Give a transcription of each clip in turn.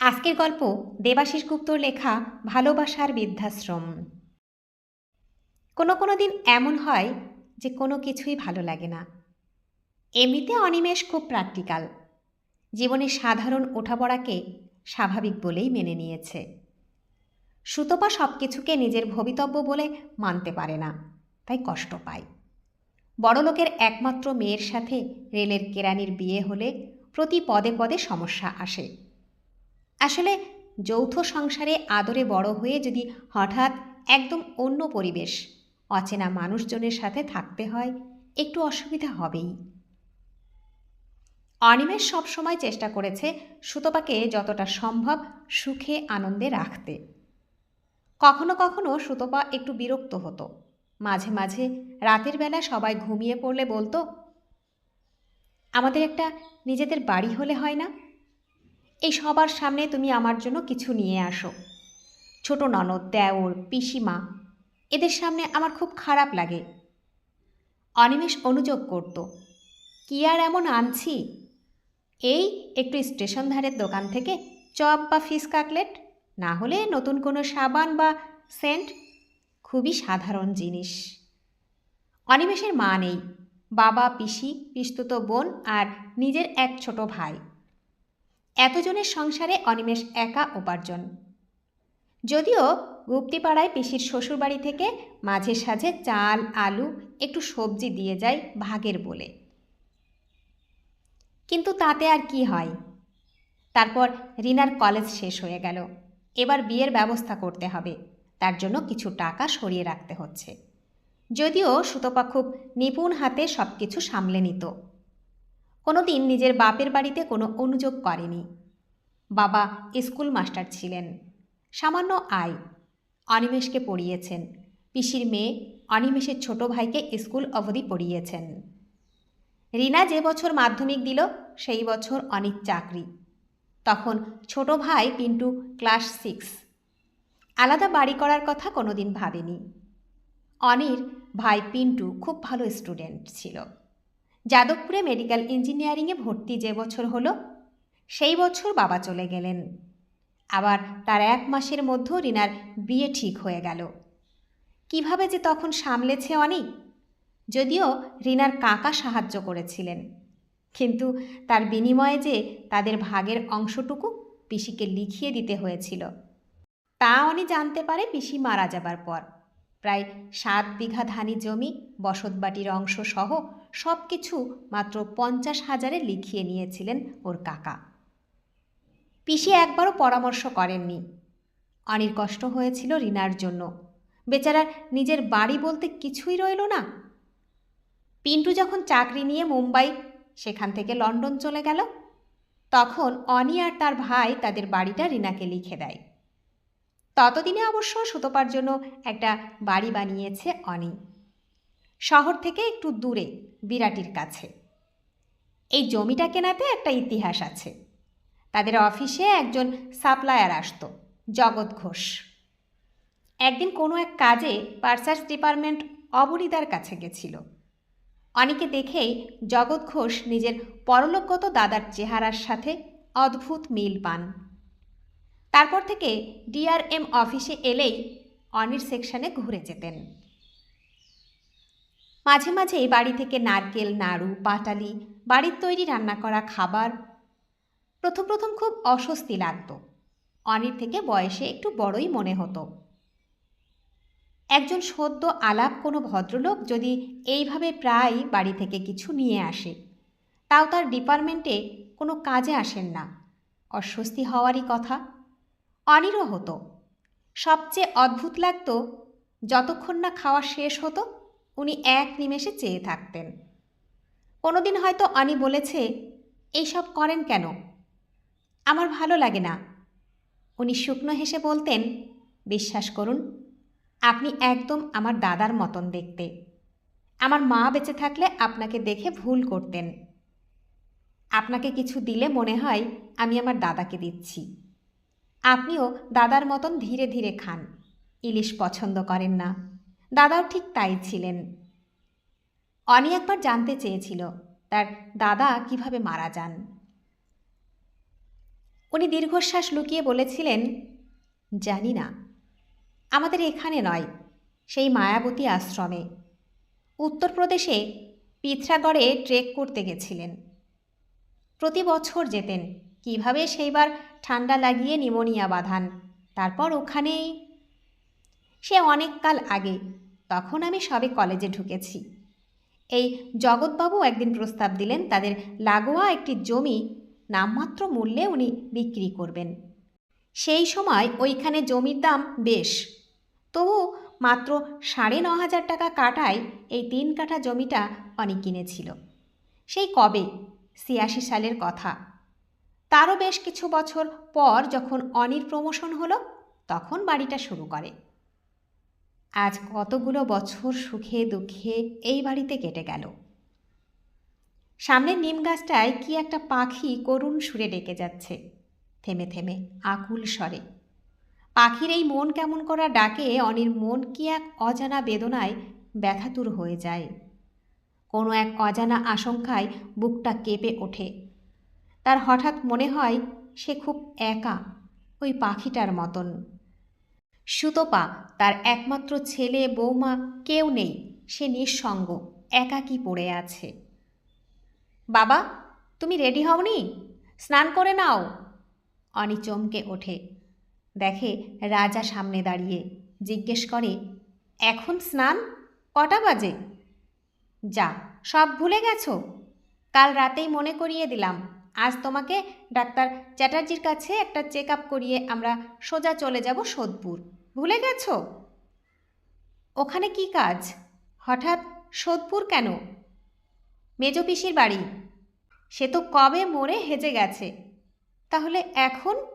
আজকের গল্প দেবাশিস গুপ্তর লেখা ভালোবাসার বৃদ্ধাশ্রম। কোনো কোনো দিন এমন হয় যে কোনো কিছুই ভালো লাগে না। এমনিতে অনিমেষ খুব প্র্যাকটিক্যাল জীবনের সাধারণ ওঠাপড়াকে স্বাভাবিক বলেই মেনে নিয়েছে। সুতপা সব কিছুকে নিজের ভবিতব্য বলে মানতে পারে না, তাই কষ্ট পায়। বড়লোকের একমাত্র মেয়ের সাথে রেলের কেরানির বিয়ে হলে প্রতি পদে পদে সমস্যা আসে। আসলে যৌথ সংসারে আদরে বড় হয়ে যদি হঠাৎ একদম অন্য পরিবেশ, অচেনা মানুষজনের সাথে থাকতে হয়, একটু অসুবিধা হবেই। অনিমেষ সবসময় চেষ্টা করেছে সুতপাকে যতটা সম্ভব সুখে আনন্দে রাখতে। কখনো কখনো সুতপা একটু বিরক্ত হতো। মাঝে মাঝে রাতের বেলা সবাই ঘুমিয়ে পড়লে বলতো, আমাদের একটা নিজেদের বাড়ি হলে হয় না? এই সবার সামনে তুমি আমার জন্য কিছু নিয়ে আসো। ছোট ননদ, দেওর, পিসিমা, এদের সামনে আমার খুব খারাপ লাগে। অনিমেষ অনুযোগ করত, কি আর এমন আনছি? এই একটু স্টেশন ধারের দোকান থেকে চপ বা ফিশ কাটলেট, না হলে নতুন কোনো সাবান বা সেন্ট, খুবই সাধারণ জিনিস। অনিমেষের মা নেই, বাবা, পিসি, পিস্তুত বোন আর নিজের এক ছোট ভাই। এতজনের সংসারে অনিমেষ একা উপার্জন। যদিও গুপ্তিপাড়ায় পিসির শ্বশুরবাড়ি থেকে মাঝে সাঝে চাল, আলু, একটু সবজি দিয়ে যায় ভাগের বলে। কিন্তু তাতে আর কি হয়? তারপর রিনার কলেজ শেষ হয়ে গেল। এবার বিয়ের ব্যবস্থা করতে হবে। তার জন্য কিছু টাকা সরিয়ে রাখতে হচ্ছে। যদিও সুতপা খুব নিপুণ হাতে সব কিছু সামলে নিত। কোনো দিন নিজের বাপের বাড়িতে কোনো অনুযোগ করেনি। বাবা স্কুল মাস্টার ছিলেন। সামান্য আয়। অনিমেষকে পড়িয়েছেন। পিসির মেয়ে অনিমেষের ছোট ভাইকে স্কুল অবধি পড়িয়েছেন। রিনা যে বছর মাধ্যমিক দিল, সেই বছর অনিক চাকরি। তখন ছোট ভাই পিন্টু ক্লাস সিক্স। আলাদা বাড়ি করার কথা কোনোদিন ভাবেনি। অনির ভাই পিন্টু খুব ভালো স্টুডেন্ট ছিল। যাদবপুরে মেডিকেল ইঞ্জিনিয়ারিংয়ে ভর্তি যে বছর হলো, সেই বছর বাবা চলে গেলেন। আবার তার এক মাসের মধ্যে রিনার বিয়ে ঠিক হয়ে গেল। কীভাবে যে তখন সামলেছে অনেক? যদিও রিনার কাকা সাহায্য করেছিলেন, কিন্তু তার বিনিময়ে যে তাদের ভাগের অংশটুকু পিসিকে লিখিয়ে দিতে হয়েছিল, তা অনি জানতে পারে পিসি মারা যাবার পর। প্রায় সাত বিঘা ধানি জমি বসতবাটির অংশ সহ সব কিছু মাত্র পঞ্চাশ হাজারে লিখিয়ে নিয়েছিলেন ওর কাকা। পিসি একবারও পরামর্শ করেননি। অনির কষ্ট হয়েছিল রিনার জন্য। বেচারার নিজের বাড়ি বলতে কিছুই রইল না। পিন্টু যখন চাকরি নিয়ে মুম্বাই, সেখান থেকে লন্ডন চলে গেল। তখন অনি আর তার ভাই তাদের বাড়িটা রিনাকে লিখে দেয়। ততদিনে অবশ্য সুতোপার জন্য একটা বাড়ি বানিয়েছে অনি। শহর থেকে একটু দূরে, বিরাটির কাছে। এই জমিটা কেনাতে একটা ইতিহাস আছে। তাদের অফিসে একজন সাপ্লায়ার আসতো, জগৎ ঘোষ। একদিন কোনো এক কাজে পার্সার্স ডিপার্টমেন্ট অবরিদার কাছে গেছিল। অনেকে দেখেই জগৎ ঘোষ নিজের পরলোকগত দাদার চেহারার সাথে অদ্ভুত মিল পান। তারপর থেকে ডিআরএম অফিসে এলেই অনির সেকশনে ঘুরে যেতেন। মাঝে মাঝে বাড়ি থেকে নারকেল, নাড়ু, পাটালি, বাড়ির তৈরি রান্না করা খাবার প্রথম প্রথম খুব অস্বস্তি লাগতো। অনির থেকে বয়সে একটু বড়ই মনে হতো। একজন সদ্য আলাপ কোনো ভদ্রলোক যদি এইভাবে প্রায় বাড়ি থেকে কিছু নিয়ে আসে, তাও তার ডিপার্টমেন্টে কোনো কাজে আসেন না। অস্বস্তি হওয়ারই কথা। অনিরও হতো। সবচেয়ে অদ্ভুত লাগতো, যতক্ষণ না খাওয়া শেষ হতো, উনি এক নিমেষে চেয়ে থাকতেন। কোনোদিন হয়তো অনি বলেছে এইসব করেন কেন? আমার ভালো লাগে না। উনি শুকনো হেসে বলতেন, বিশ্বাস করুন, আপনি একদম আমার দাদার মতন দেখতে। আমার মা বেঁচে থাকলে আপনাকে দেখে ভুল করতেন। আপনাকে কিছু দিলে মনে হয় আমি আমার দাদাকে দিচ্ছি। আপনিও দাদার মতন ধীরে ধীরে খান। ইলিশ পছন্দ করেন না। দাদাও ঠিক তাই ছিলেন। অনি একবার জানতে চেয়েছিল, তার দাদা কীভাবে মারা যান। উনি দীর্ঘশ্বাস লুকিয়ে বলেছিলেন, জানি না। আমাদের এখানে নয়, সেই মায়াবতী আশ্রমে। উত্তরপ্রদেশে পিথরাগড়ে ট্রেক করতে গেছিলেন। প্রতি বছর যেতেন। কীভাবে সেইবার ঠান্ডা লাগিয়ে নিমোনিয়া বাঁধান? তারপর ওখানেই। সে অনেককাল আগে, তখন আমি সবে কলেজে ঢুকেছি। এই জগৎবাবু একদিন প্রস্তাব দিলেন তাদের লাগোয়া একটি জমি নামমাত্র মূল্যে উনি বিক্রি করবেন। সেই সময় ওইখানে জমির দাম বেশ। তবু মাত্র সাড়ে ন হাজার টাকা কাটায় এই তিন কাঠা জমিটা অনেক কিনেছিল। সেই কবে? ছিয়াশি সালের কথা। তারও বেশ কিছু বছর পর যখন অনির প্রমোশন হলো, তখন বাড়িটা শুরু করে। আজ কতগুলো বছর সুখে দুঃখে এই বাড়িতে কেটে গেল। সামনের নিম গাছটায় কি একটা পাখি করুণ সুরে ডেকে যাচ্ছে। থেমে থেমে আকুল স্বরে। পাখির এই মন কেমন করা ডাকে অনির মন কি এক অজানা বেদনায় ব্যথাতুর হয়ে যায়। কোনো এক অজানা আশঙ্কায় বুকটা কেঁপে ওঠে। তার হঠাৎ মনে হয় সে খুব একা, ওই পাখিটার মতন। সুতপা, তার একমাত্র ছেলে, বৌমা কেউ নেই, সে নিঃসঙ্গ, একাকী পড়ে আছে। বাবা, তুমি রেডি হওনি? স্নান করে নাও। অনি চমকে ওঠে, দেখে রাজা সামনে দাঁড়িয়ে জিজ্ঞেস করে, এখন স্নান? কটা বাজে? যা, সব ভুলে গেছো? কাল রাতেই মনে করিয়ে দিলাম। আজ তোমাকে ডাক্তার চ্যাটার্জির কাছে একটা চেক আপ করিয়ে আমরা সোজা চলে যাব সোদপুর। ভুলে গেছো? ওখানে কি কাজ? হঠাৎ সোদপুর কেন? মেজ পিসির বাড়ি। সে তো কবে মরে হেজে গেছে। তাহলে এখন?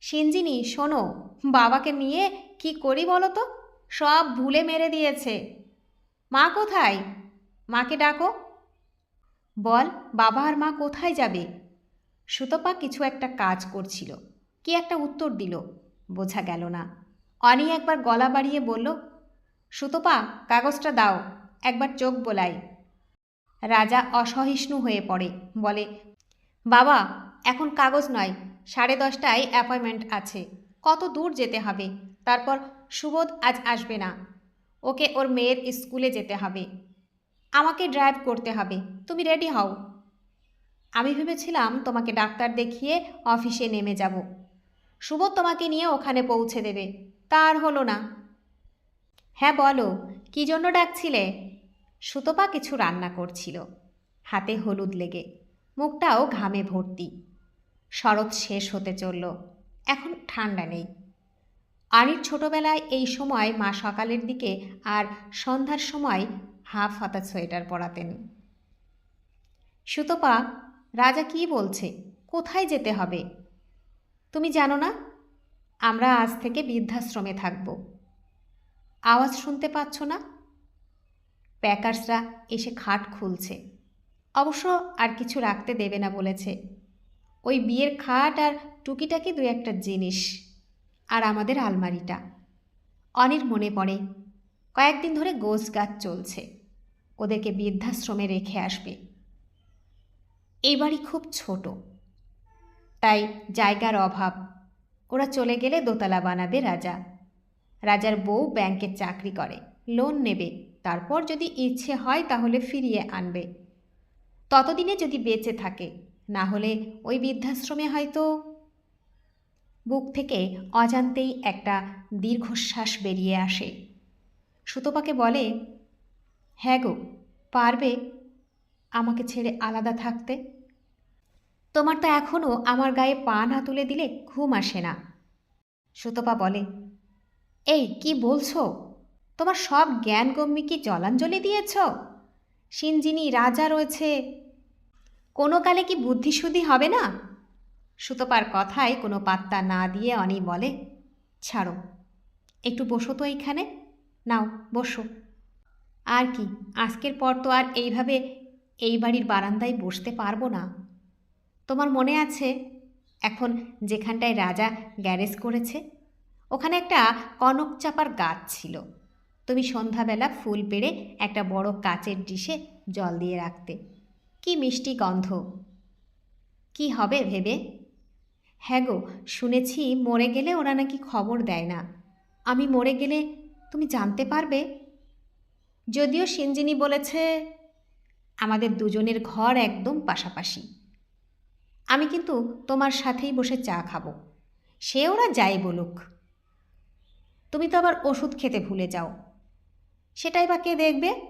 সিঞ্জিনি শোনো, বাবাকে নিয়ে কি করি বলো তো? সব ভুলে মেরে দিয়েছে। মা কোথায়? মাকে ডাকো। বল, বাবা আর মা কোথায় যাবে? সুতপা কিছু একটা কাজ করছিল। কি একটা উত্তর দিল? বোঝা গেল না। অনি একবার গলা বাড়িয়ে বলল, সুতপা, কাগজটা দাও, একবার চোখ বোলাই। রাজা অসহিষ্ণু হয়ে পড়ে, বলে, বাবা, এখন কাগজ নয়, সাড়ে দশটায় অ্যাপয়েন্টমেন্ট আছে, কত দূর যেতে হবে? তারপর সুবোধ আজ আসবে না। ওকে ওর মেয়ের স্কুলে যেতে হবে। আমাকে ড্রাইভ করতে হবে। তুমি রেডি হও। আমি ভেবেছিলাম তোমাকে ডাক্তার দেখিয়ে অফিসে নেমে যাব। সুবোধ তোমাকে নিয়ে ওখানে পৌঁছে দেবে। তার হলো না। হ্যাঁ বলো, কী জন্য ডাকছিলে? সুতপা কিছু রান্না করছিল। হাতে হলুদ লেগে। মুখটাও ঘামে ভর্তি। শরৎ শেষ হতে চলল। এখন ঠান্ডা নেই। আনির ছোটবেলায় এই সময় মা সকালের দিকে আর সন্ধ্যার সময় হাফ হাতা সোয়েটার পরাতেন। সুতপা, রাজা কি বলছে? কোথায় যেতে হবে? তুমি জানো না? আমরা আজ থেকে বৃদ্ধাশ্রমে থাকব। আওয়াজ শুনতে পাচ্ছ না? প্যাকার্সরা এসে খাট খুলছে। অবশ্য আর কিছু রাখতে দেবে না বলেছে। ওই বিয়ের খাট আর টুকিটাকি দু একটা জিনিস আর আমাদের আলমারিটা। অনির মনে পড়ে, কয়েকদিন ধরে গোছ গাছ চলছে। ওদেরকে বৃদ্ধাশ্রমে রেখে আসবে। এই বাড়ি খুব ছোট। তাই জায়গার অভাব। ওরা চলে গেলে দোতলা বানাবে রাজা। রাজার বউ ব্যাংকে চাকরি করে, লোন নেবে। তারপর যদি ইচ্ছে হয় তাহলে ফিরিয়ে আনবে। ততদিনে যদি বেঁচে থাকে, না হলে ওই বৃদ্ধাশ্রমে হয়তো বুক থেকে অজান্তেই একটা দীর্ঘশ্বাস বেরিয়ে আসে। সুতপাকে বলে হ্যাঁ গো, পারবে আমাকে ছেড়ে আলাদা থাকতে? তোমার তো এখনও আমার গায়ে পা না তুলে দিলে ঘুম আসে না। সুতপা বলে, এই, কি বলছো? তোমার সব জ্ঞান গম্যি কি জলাঞ্জলি দিয়েছ? সিনজিনি রাজা রয়েছে, কোনো কালে কি বুদ্ধিশুদ্ধি হবে না? সুতপার কথায় কোনো পাত্তা না দিয়ে অনি বলে, ছাড়ো, একটু বসো তো এইখানে, নাও, বসো। আর কি? আজকের পর তো আর এইভাবে এই বাড়ির বারান্দায় বসতে পারব না। তোমার মনে আছে এখন যেখানটায় রাজা গ্যারেজ করেছে? ওখানে একটা কনক চাপার গাছ ছিল। তুমি সন্ধ্যাবেলা ফুল পেড়ে একটা বড় কাচের ডিশে জল দিয়ে রাখতে। কি মিষ্টি গন্ধ। কি হবে ভেবে? হ্যাঁ গো, শুনেছি মরে গেলে ওরা নাকি খবর দেয় না। আমি মরে গেলে তুমি জানতে পারবে? যদিও সিঞ্জিনি বলেছে, আমাদের দুজনের ঘর একদম পাশাপাশি। আমি কিন্তু তোমার সাথেই বসে চা খাব। সে ওরা যাই বলুক। তুমি তো আবার ওষুধ খেতে ভুলে যাও। সেটাই বা কে দেখবে?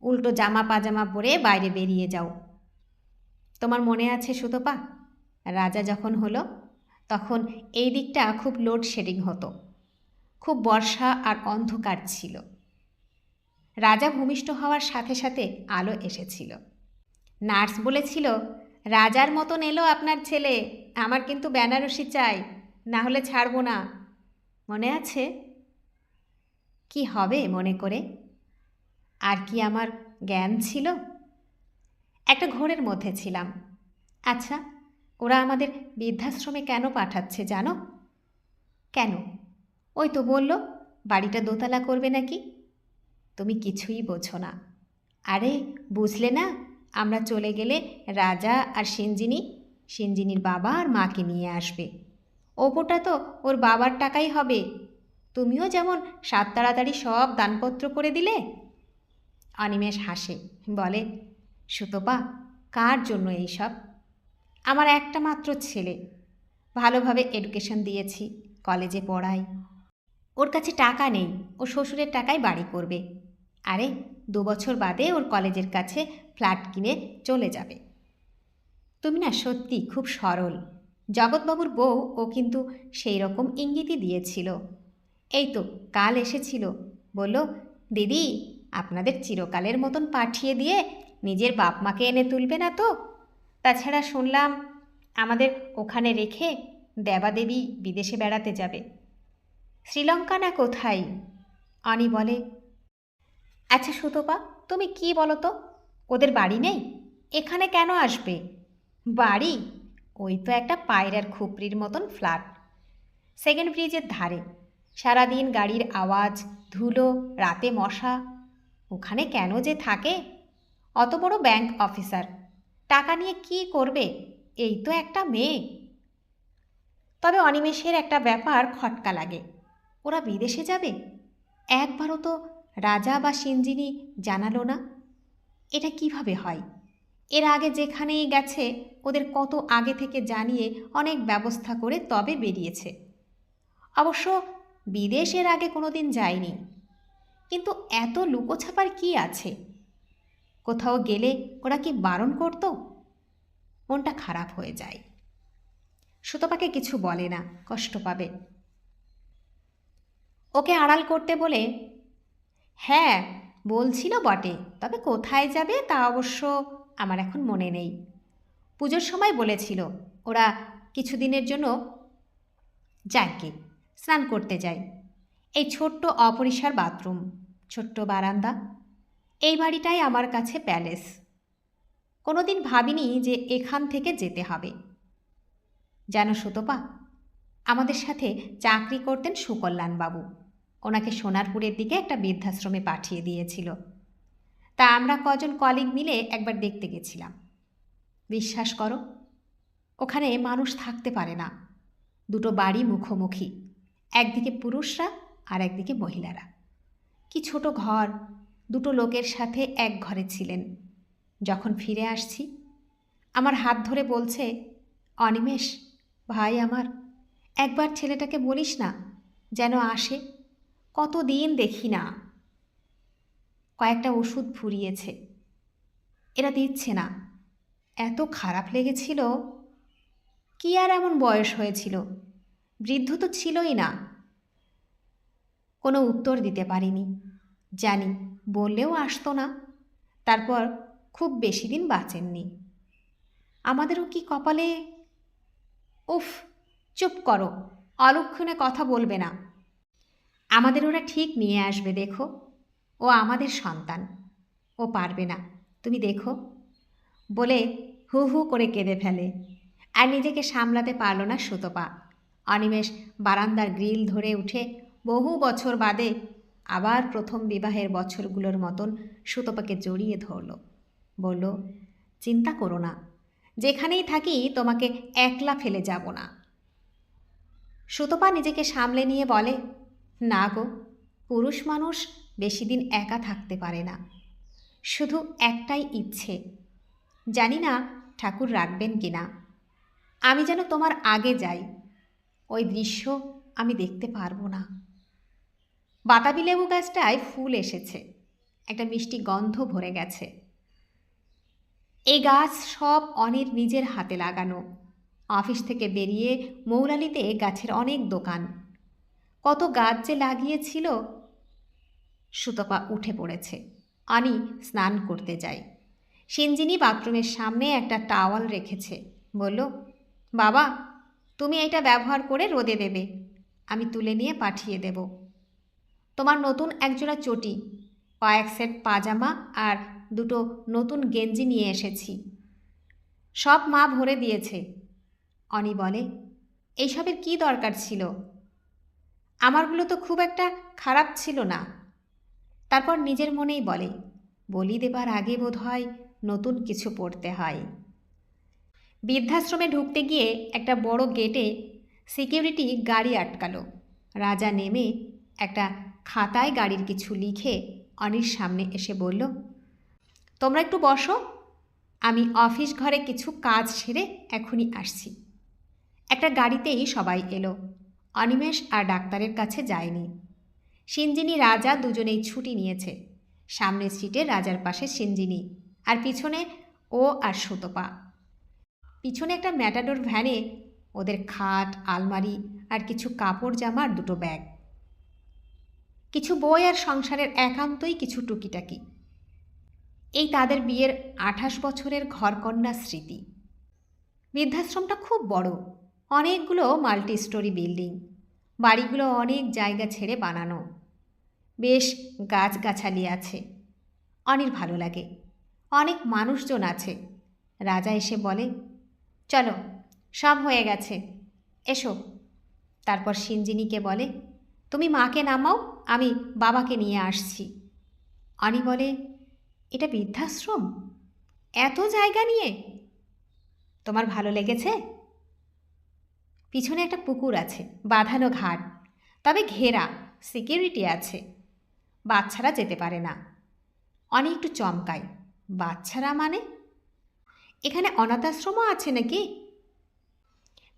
উল্টো জামা, পাজামা পরে বাইরে বেরিয়ে যাও। তোমার মনে আছে সুতপা? রাজা যখন হলো, তখন এই দিকটা খুব লোডশেডিং হতো। খুব বর্ষা আর অন্ধকার ছিল। রাজা ভূমিষ্ঠ হওয়ার সাথে সাথে আলো এসেছিল। নার্স বলেছিল, রাজার মতন এলো আপনার ছেলে, আমার কিন্তু বেনারসি চাই, না হলে ছাড়বো না। মনে আছে? কি হবে মনে করে? আর কি আমার জ্ঞান ছিল? একটা ঘোরের মধ্যে ছিলাম। আচ্ছা ওরা আমাদের বৃদ্ধাশ্রমে কেন পাঠাচ্ছে জানো? কেন? ওই তো বলল, বাড়িটা দোতলা করবে নাকি? তুমি কিছুই বোঝো না। আরে, বুঝলে না? আমরা চলে গেলে রাজা আর সিঞ্জিনি সিঞ্জিনির বাবা আর মাকে নিয়ে আসবে। ওপোটা তো ওর বাবার টাকাই হবে। তুমিও যেমন সাত তাড়াতাড়ি সব দানপত্র করে দিলে। অনিমেষ হাসে, বলে, সুতপা, কার জন্য এইসব? আমার একটা মাত্র ছেলে। ভালোভাবে এডুকেশন দিয়েছি কলেজে পড়াই। ওর কাছে টাকা নেই, ও শ্বশুরের টাকায় বাড়ি করবে। আরে দু বছর বাদে ওর কলেজের কাছে ফ্ল্যাট কিনে চলে যাবে। তুমি না সত্যি খুব সরল। জগৎবাবুর বউ ও কিন্তু সেই রকম ইঙ্গিতই দিয়েছিল। এই তো, কাল এসেছিল। বলল, দিদি, আপনাদের চিরকালের মতন পাঠিয়ে দিয়ে নিজের বাপ মাকে এনে তুলবে না তো? তাছাড়া শুনলাম, আমাদের ওখানে রেখে দেবাদেবী বিদেশে বেড়াতে যাবে। শ্রীলঙ্কা না কোথায়? অনি বলে আচ্ছা সুতপা, তুমি কি বলো তো ওদের বাড়ি নেই? এখানে কেন আসবে? বাড়ি? ওই তো একটা পায়রার খুপড়ির মতন ফ্ল্যাট। সেকেন্ড ব্রিজের ধারে। সারাদিন গাড়ির আওয়াজ, ধুলো, রাতে মশা। ওখানে কেন যে থাকে? অত বড় ব্যাংক অফিসার। টাকা নিয়ে কি করবে? এই তো একটা মেয়ে। তবে অনিমেষের একটা ব্যাপার খটকা লাগে। ওরা বিদেশে যাবে? একবারও তো রাজা বা সিঞ্জিনি জানালো না? এটা কীভাবে হয়? এর আগে যেখানেই গেছে, ওদের কত আগে থেকে জানিয়ে অনেক ব্যবস্থা করে তবে বেরিয়েছে। অবশ্য বিদেশের আগে কোনো দিন যায়নি। কিন্তু এত লুকোছাপার কি আছে? কোথাও গেলে ওরা কি বারণ করতো? মনটা খারাপ হয়ে যায়। সুতপাকে কিছু বলে না, কষ্ট পাবে। ওকে আড়াল করতে বলে হ্যাঁ বলছিল বটে, তবে কোথায় যাবে তা অবশ্য আমার এখন মনে নেই। পুজোর সময় বলেছিল, ওরা কিছুদিনের জন্য যাকে স্নান করতে যায় এই ছোট্ট অপরিসার বাথরুম, ছোট্ট বারান্দা, এই বাড়িটাই আমার কাছে প্যালেস। কোনোদিন ভাবিনি যে এখান থেকে যেতে হবে। জানো সুতপা, আমাদের সাথে চাকরি করতেন সুকল্যাণবাবু। ওনাকে সোনারপুরের দিকে একটা বৃদ্ধাশ্রমে পাঠিয়ে দিয়েছিল। তা আমরা কজন কলিগ মিলে একবার দেখতে গেছিলাম। বিশ্বাস করো, ওখানে মানুষ থাকতে পারে না। দুটো বাড়ি মুখোমুখি, একদিকে পুরুষরা আর একদিকে মহিলারা। কি ছোট ঘর, দুটো লোকের সাথে এক ঘরে ছিলেন। যখন ফিরে আসছি, আমার হাত ধরে বলছে, অনিমেষ, ভাই আমার, একবার ছেলেটাকে বলিস না, যেন আসে। কত দিন দেখি না। কয়েকটা ওষুধ ফুরিয়েছে। এরা দিচ্ছে না। এত খারাপ লেগেছিল। কি আর এমন বয়স হয়েছিল? বৃদ্ধ তো ছিলই না। কোনো উত্তর দিতে পারিনি। জানি, বললেও আসতো না। তারপর খুব বেশি দিন বাঁচেননি। আমাদেরও কি কপালে? উফ, চুপ করো। অলক্ষণে কথা বলবে না। আমাদের ওরা ঠিক নিয়ে আসবে, দেখো। ও আমাদের সন্তান। ও পারবে না, তুমি দেখো। বলে হু হু করে কেঁদে ফেলে। আর নিজেকে সামলাতে পারল না সুতপা। অনিমেষ বারান্দার গ্রিল ধরে উঠে বহু বছর বাদে আবার প্রথম বিবাহের বছরগুলোর মতন সুতপাকে জড়িয়ে ধরল। বলল, চিন্তা করো না, যেখানেই থাকি তোমাকে একলা ফেলে যাব না। সুতপা নিজেকে সামলে নিয়ে বলে না গো, পুরুষ মানুষ বেশি দিন একা থাকতে পারে না। শুধু একটাই ইচ্ছে। জানি না ঠাকুর রাখবেন কি না। আমি যেন তোমার আগে যাই। ওই দৃশ্য আমি দেখতে পারব না। বাতাবি লেবু গাছটায় ফুল এসেছে। একটা মিষ্টি গন্ধ ভরে গেছে। এই গাছ সব অনির নিজের হাতে লাগানো। অফিস থেকে বেরিয়ে মৌলালিতে গাছের অনেক দোকান। কত গাছ যে লাগিয়েছিল। সুতপা উঠে পড়েছে। অনি স্নান করতে যায় সিঞ্জিনি বাথরুমের সামনে একটা টাওয়াল রেখেছে। বলল, বাবা, তুমি এটা ব্যবহার করে রোদে দেবে। আমি তুলে নিয়ে পাঠিয়ে দেব। তোমার নতুন একজোড়া চটি, কয়েক সেট পাজামা আর দুটো নতুন গেঞ্জি নিয়ে এসেছি। সব মা ভরে দিয়েছে। অনি বলে, এইসবের কি দরকার ছিল? আমারগুলো তো খুব একটা খারাপ ছিল না। তারপর নিজের মনেই বলে, বলি দেবার আগে বোধ হয় নতুন কিছু পড়তে হয়। বৃদ্ধাশ্রমে ঢুকতে গিয়ে একটা বড় গেটে সিকিউরিটি গাড়ি আটকালো। রাজা নেমে একটা খাতায় গাড়ির কিছু লিখে অনির সামনে এসে বলল, তোমরা একটু বসো, আমি অফিস ঘরে কিছু কাজ সেরে এখনই আসছি। একটা গাড়িতেই সবাই এলো। অনিমেষ আর ডাক্তারের কাছে যায়নি। সিঞ্জিনী রাজা দুজনেই ছুটি নিয়েছে। সামনের সিটে রাজার পাশে সিঞ্জিনী আর পিছনে ও আর সুতপা। পিছনে একটা ম্যাটাডোর ভ্যানে ওদের খাট, আলমারি আর কিছু কাপড় জামার দুটো ব্যাগ। কিছু বই আর সংসারের একান্তই কিছু টুকিটাকি। এই তাদের বিয়ের আঠাশ বছরের ঘরকন্যা স্মৃতি। বৃদ্ধাশ্রমটা খুব বড়। অনেকগুলো মাল্টি স্টোরি বিল্ডিং। বাড়িগুলো অনেক জায়গা ছেড়ে বানানো। বেশ গাছগাছালি আছে। অনির ভালো লাগে। অনেক মানুষজন আছে। রাজা এসে বলে, চলো, সব হয়ে গেছে। এসো। তারপর সিঞ্জিনীকে বলে, তুমি মাকে নামাও, আমি বাবাকে নিয়ে আসছি। অনি বলে, এটা বৃদ্ধাশ্রম? এত জায়গা নিয়ে? তোমার ভালো লেগেছে? পিছনে একটা পুকুর আছে, বাঁধানো ঘাট। তবে ঘেরা সিকিউরিটি আছে। বাচ্চারা যেতে পারে না। অনেক একটু চমকায়। বাচ্চারা মানে? এখানে অনাথাশ্রমও আছে নাকি?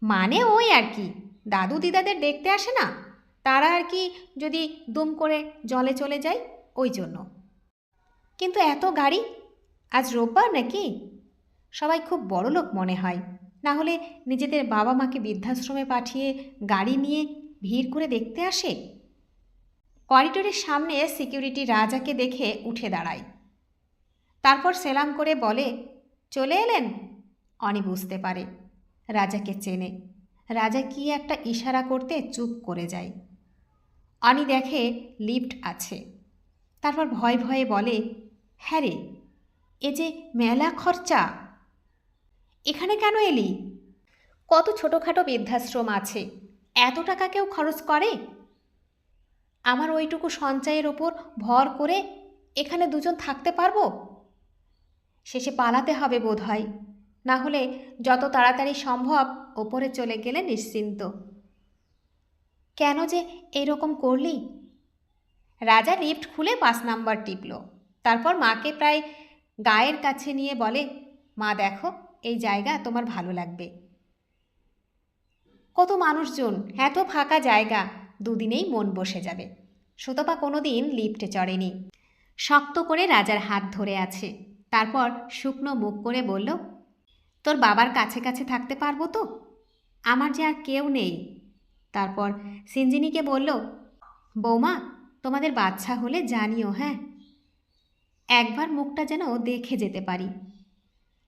মানে ওই আর কি। দাদু দিদাদের দেখতে আসে না? তারা আর কি যদি দুম করে জলে চলে যায়? ওই জন্য। কিন্তু এত গাড়ি? আজ রোববার নাকি? সবাই খুব বড় লোক মনে হয়। না হলে নিজেদের বাবা মাকে বৃদ্ধাশ্রমে পাঠিয়ে গাড়ি নিয়ে ভিড় করে দেখতে আসে? করিডোরের সামনে সিকিউরিটি রাজাকে দেখে উঠে দাঁড়ায়। তারপর সেলাম করে বলে, চলে এলেন? অনি বুঝতে পারে। রাজাকে চেনে। রাজা কি একটা ইশারা করতে চুপ করে যায়। অনি দেখে লিফট আছে। তারপর ভয় ভয়ে বলে হ্যাঁ রে, এ যে মেলা খরচা এখানে কেন এলি? কত ছোটোখাটো বৃদ্ধাশ্রম আছে। এত টাকা কেউ খরচ করে? আমার ওইটুকু সঞ্চয়ের ওপর ভর করে এখানে দুজন থাকতে পারব? শেষে পালাতে হবে বোধ হয় না হলে যত তাড়াতাড়ি সম্ভব ওপরে চলে গেলে নিশ্চিন্ত। কেন যে এরকম করলি? রাজা লিফট খুলে পাঁচ নাম্বার টিপল। তারপর মাকে প্রায় গায়ের কাছে নিয়ে বলে, মা, দেখো এই জায়গা তোমার ভালো লাগবে। কত মানুষজন, এত ফাঁকা জায়গা, দুদিনেই মন বসে যাবে। সুতপা কোনো দিন লিফটে চড়েনি। শক্ত করে রাজার হাত ধরে আছে। তারপর শুকনো মুখ করে বলল, তোর বাবার কাছে কাছে থাকতে পারব তো? আমার যে আর কেউ নেই। তারপর সিঞ্জিনীকে বলল, বৌমা, তোমাদের বাচ্চা হলে জানিও হ্যাঁ? একবার মুখটা যেন দেখে যেতে পারি।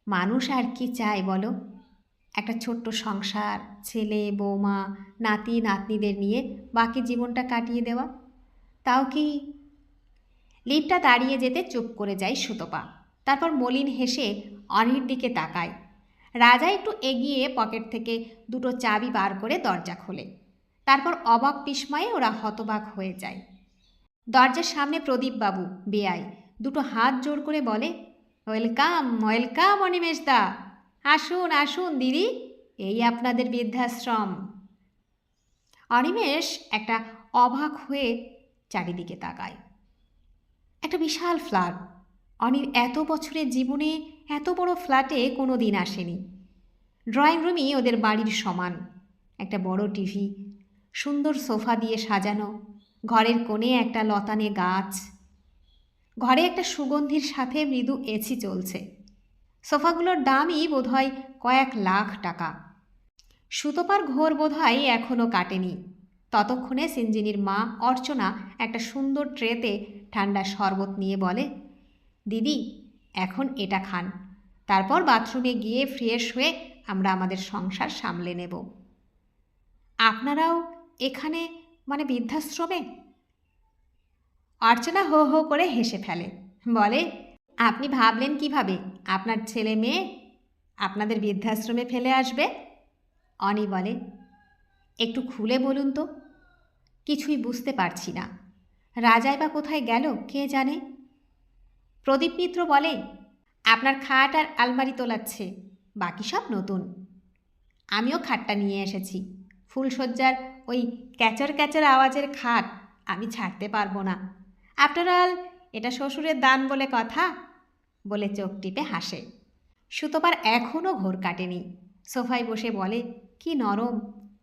মানুষ আর কি চায় বলো? একটা ছোট্ট সংসার, ছেলে, বৌমা, নাতি, নাতনিদের নিয়ে বাকি জীবনটা কাটিয়ে দেওয়া? তাও কি লিফটটা দাঁড়িয়ে যেতে চুপ করে যায় সুতপা। তারপর মলিন হেসে অনির দিকে তাকায়। রাজা একটু এগিয়ে পকেট থেকে দুটো চাবি বার করে দরজা খোলে। তারপর অবাক বিস্ময়ে ওরা হতবাক হয়ে যায়। দরজার সামনে প্রদীপবাবু বেয়াই দুটো হাত জোর করে বলে ওয়েলকাম ওয়েলকাম অনিমেষ দা আসুন আসুন, দিদি, এই আপনাদের বৃদ্ধাশ্রম। অনিমেষ একটা অবাক হয়ে চারিদিকে তাকায়। একটা বিশাল ফ্ল্যাট। অনির এত বছরের জীবনে এত বড় ফ্ল্যাটে কোনো দিন আসেনি। ড্রয়িং রুমই ওদের বাড়ির সমান। একটা বড় টিভি, সুন্দর সোফা দিয়ে সাজানো, ঘরের কোণে একটা লতানে গাছ। ঘরে একটা সুগন্ধির সাথে মৃদু এসি চলছে। সোফাগুলোর দামই বোধহয় কয়েক লাখ টাকা। সুতোপার ঘোর বোধহয় এখনও কাটেনি। ততক্ষণে সিঞ্জিনির মা অর্চনা একটা সুন্দর ট্রেতে ঠান্ডা শরবত নিয়ে বলে, দিদি, এখন এটা খান। তারপর বাথরুমে গিয়ে ফ্রেশ হয়ে আমরা আমাদের সংসার সামলে নেব। আপনারাও এখানে মানে বৃদ্ধাশ্রমে? অর্চনা হো হো করে হেসে ফেলে। বলে, আপনি ভাবলেন কীভাবে? আপনার ছেলে মেয়ে আপনাদের বৃদ্ধাশ্রমে ফেলে আসবে? অনি বলে, একটু খুলে বলুন তো। কিছুই বুঝতে পারছি না। রাজাই বা কোথায় গেল কে জানে? প্রদীপ মিত্র বলে, আপনার খাট আর আলমারি তোলাচ্ছে, বাকি সব নতুন। আমিও খাটটা নিয়ে এসেছি। ফুলসজ্জার ওই ক্যাচর ক্যাচর আওয়াজের খাট আমি ছাড়তে পারব না। আফটার অল এটা শ্বশুরের দান বলে কথা। বলে চোখ টিপে হাসে। সুতোপার এখনও ঘোর কাটেনি। সোফায় বসে বলে, কি নরম।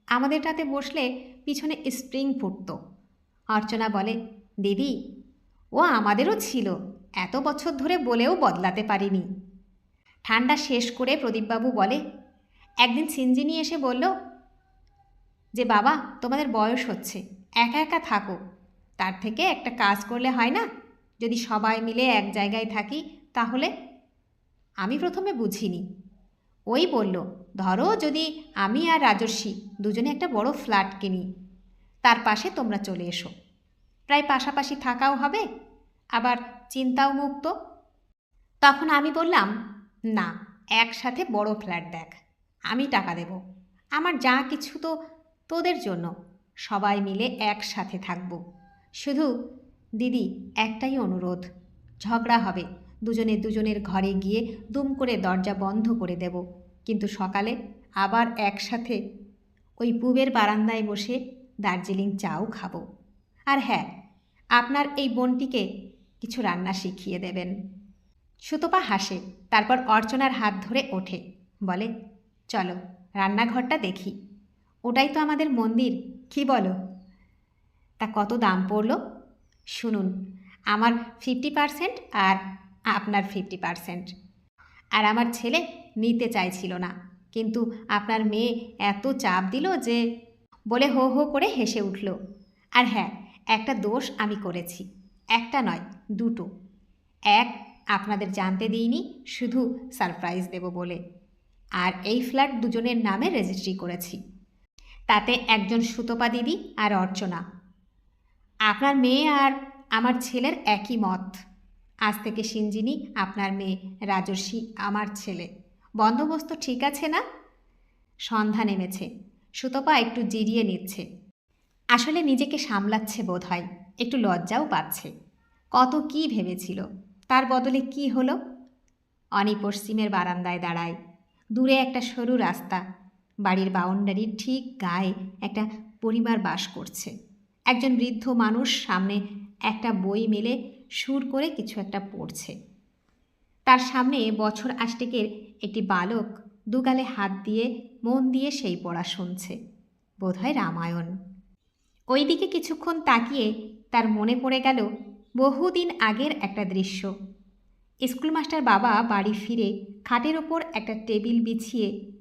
আমাদেরটাতে বসলে পিছনে স্প্রিং ফুটত। অর্চনা বলে, দিদি, ও আমাদেরও ছিল। এত বছর ধরে বলেও বদলাতে পারিনি। ঠান্ডা শেষ করে প্রদীপবাবু বলে, একদিন সিঞ্জিনি এসে বলল যে, বাবা, তোমাদের বয়স হচ্ছে। একা একা থাকো। তার থেকে একটা কাজ করলে হয় না? যদি সবাই মিলে এক জায়গায় থাকি, তাহলে? আমি প্রথমে বুঝিনি। ওই বলল, ধরো যদি আমি আর রাজস্বী দুজনে একটা বড় ফ্ল্যাট কিনি, তার পাশে তোমরা চলে এসো। প্রায় পাশাপাশি থাকাও হবে, আবার চিন্তাও মুক্ত। তখন আমি বললাম, না, একসাথে বড় ফ্ল্যাট দেখ, আমি টাকা দেব। আমার যা কিছু তো তোদের জন্য, সবাই মিলে একসাথে থাকব। শুধু, দিদি, একটাই অনুরোধ, ঝগড়া হবে। দুজনে দুজনের ঘরে গিয়ে দুম করে দরজা বন্ধ করে দেব। কিন্তু সকালে আবার একসাথে ওই পুবের বারান্দায় বসে দার্জিলিং চাও খাব। আর হ্যাঁ আপনার এই বোনটিকে কিছু রান্না শিখিয়ে দেবেন। সুতপা হাসে, তারপর অর্চনার হাত ধরে ওঠে, বলে, চলো, রান্নাঘরটা দেখি। ওটাই তো আমাদের মন্দির, কি বলো? তা কত দাম পড়ল? শুনুন, আমার ফিফটি পারসেন্ট আর আপনার ফিফটি পারসেন্ট আর আমার ছেলে নিতে চাইছিল না, কিন্তু আপনার মেয়ে এত চাপ দিল যে বলে হো হো করে হেসে উঠল। আর হ্যাঁ একটা দোষ আমি করেছি, একটা নয়, দুটো। এক, আপনাদের জানতে দিইনি, শুধু সারপ্রাইজ দেব বলে। আর এই ফ্ল্যাট দুজনের নামে রেজিস্ট্রি করেছি। তাতে একজন সুতপা দিদি আর অর্চনা। আপনার মেয়ে আর আমার ছেলের একই মত। আজ থেকে সিঞ্জিনি আপনার মেয়ে রাজস্বী আমার ছেলে। বন্দোবস্ত ঠিক আছে না? সন্ধ্যা নেমেছে। সুতপা একটু জিরিয়ে নিচ্ছে। আসলে নিজেকে সামলাচ্ছে বোধ হয় একটু লজ্জাও পাচ্ছে। কত কি ভেবেছিল, তার বদলে কি হলো? অনি পশ্চিমের বারান্দায় দাঁড়ায়। দূরে একটা সরু রাস্তা, বাড়ির বাউন্ডারির ঠিক গায়ে একটা পরিবার বাস করছে। একজন বৃদ্ধ মানুষ সামনে একটা বই মেলে, সুর করে কিছু একটা পড়ছে। তার সামনে বছর আষ্টেকের একটি বালক দুগালে হাত দিয়ে, মন দিয়ে সেই পড়া শুনছে। বোধহয় রামায়ণ। ওইদিকে কিছুক্ষণ তাকিয়ে তার মনে পড়ে গেল বহুদিন আগের একটা দৃশ্য। স্কুল মাস্টার বাবা বাড়ি ফিরে, খাটের ওপর একটা টেবিল বিছিয়ে,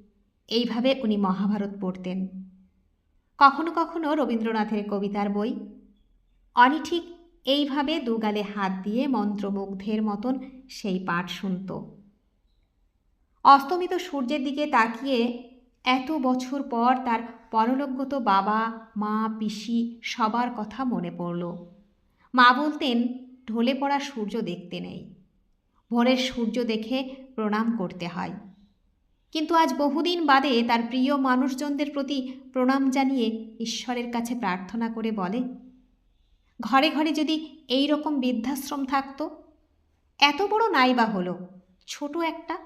এইভাবে উনি মহাভারত পড়তেন। কখনো কখনো রবীন্দ্রনাথের কবিতার বই। অনি ঠিক এইভাবে দুগালে হাত দিয়ে মন্ত্রমুগ্ধের মতন সেই পাঠ শুনত। অস্তমিত সূর্যের দিকে তাকিয়ে এত বছর পর তার পরলোকগত বাবা, মা, পিসি সবার কথা মনে পড়ল। মা বলতেন, ঢলে পড়া সূর্য দেখতে নেই। ভোরের সূর্য দেখে প্রণাম করতে হয়। কিন্তু আজ বহুদিন বাদে তার প্রিয় মানুষজনদের প্রতি প্রণাম জানিয়ে ঈশ্বরের কাছে প্রার্থনা করে বলে, ঘরে ঘরে যদি এই রকম বৃদ্ধাশ্রম থাকতো, এত বড় নাইবা হলো, ছোট একটা।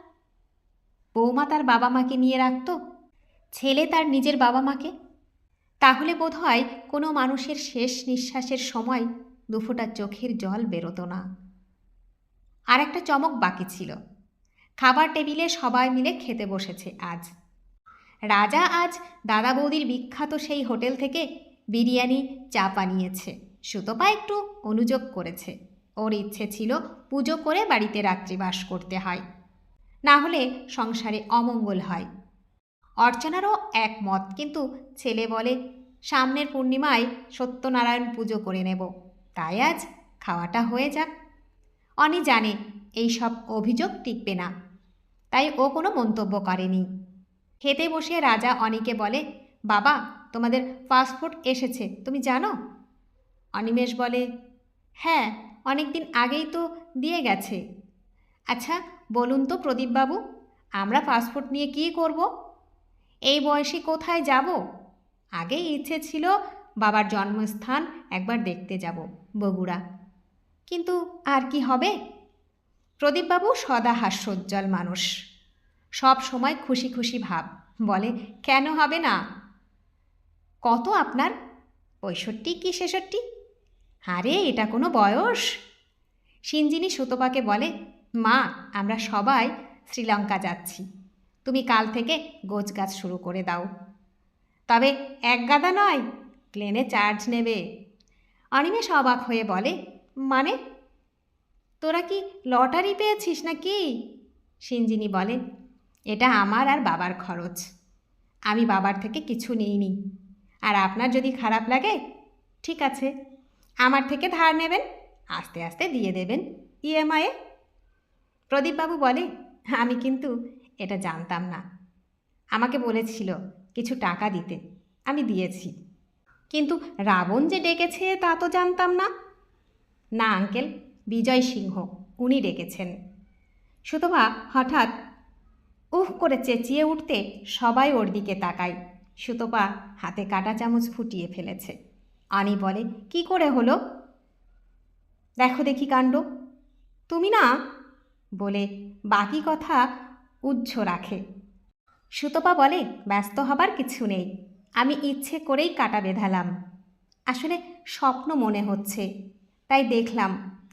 বৌমা তার বাবা মাকে নিয়ে রাখতো, ছেলে তার নিজের বাবা মাকে তাহলে বোধ হয় কোনো মানুষের শেষ নিঃশ্বাসের সময় দুফোঁটা চোখের জল বেরোতো না। আর একটা চমক বাকি ছিল। খাবার টেবিলে সবাই মিলে খেতে বসেছে আজ। রাজা আজ দাদা বৌদির বিখ্যাত সেই হোটেল থেকে বিরিয়ানি, চা বানিয়েছে। সুতপা একটু অনুযোগ করেছে। ওর ইচ্ছে ছিল পুজো করে বাড়িতে রাত্রিবাস করতে হয়। না হলে সংসারে অমঙ্গল হয়। অর্চনারও একমত কিন্তু ছেলে বলে, সামনের পূর্ণিমায় সত্যনারায়ণ পুজো করে নেব। তাই আজ খাওয়াটা হয়ে যাক। অনি জানে এই সব অভিযোগ টিকবে না। তাই ও কোনো মন্তব্য করেনি। খেতে বসে রাজা অনিকে বলে, বাবা, তোমাদের পাসপোর্ট এসেছে, তুমি জানো? অনিমেষ বলে হ্যাঁ অনেক দিন আগেই তো দিয়ে গেছে। আচ্ছা বলুন তো প্রদীপবাবু, আমরা পাসপোর্ট নিয়ে কী করব? এই বয়সে কোথায় যাব? আগে ইচ্ছে ছিল বাবার জন্মস্থান একবার দেখতে যাব বগুড়া। কিন্তু আর কি হবে? প্রদীপবাবু সদা হাস্যোজ্জ্বল মানুষ। সব সময় খুশি খুশি ভাব। বলে, কেন হবে না? কত আপনার? পঁয়ষট্টি কি ছেষট্টি? আরে, এটা কোনো বয়স? সিঞ্জিনী সুতপাকে বলে, মা, আমরা সবাই শ্রীলঙ্কা যাচ্ছি। তুমি কাল থেকে গোছ গাছ শুরু করে দাও। তবে এক গাদা নয়, প্লেনে চার্জ নেবে। অনিমেষ অবাক হয়ে বলে মানে? তোরা কি লটারি পেয়েছিস নাকি? সিঞ্জিনী বলে, এটা আমার আর বাবার খরচ। আমি বাবার থেকে কিছু নিইনি। আর আপনার যদি খারাপ লাগে, ঠিক আছে। আমার থেকে ধার নেবেন, আস্তে আস্তে দিয়ে দেবেন ইএমআইয়ে প্রদীপবাবু বলে, আমি কিন্তু এটা জানতাম না। আমাকে বলেছিল কিছু টাকা দিতে। আমি দিয়েছি। কিন্তু রাবণ যে ডেকেছে তা তো জানতাম না। না, আঙ্কেল। বিজয় সিংহ, উনি ডেকেছেন। সুতবা হঠাৎ উহ করে চেঁচিয়ে উঠতে সবাই ওর দিকে তাকায়। সুতপা হাতে কাটা চামচ ফুটিয়ে ফেলেছে। আনি বলে, কি করে হলো? দেখো দেখি কাণ্ড। তুমি না? বলে বাকি কথা উজ্জ্ব রাখে। সুতপা বলে, ব্যস্ত হবার কিছু নেই। আমি ইচ্ছে করেই কাটা বেঁধালাম। আসলে স্বপ্ন মনে হচ্ছে। তাই দেখলাম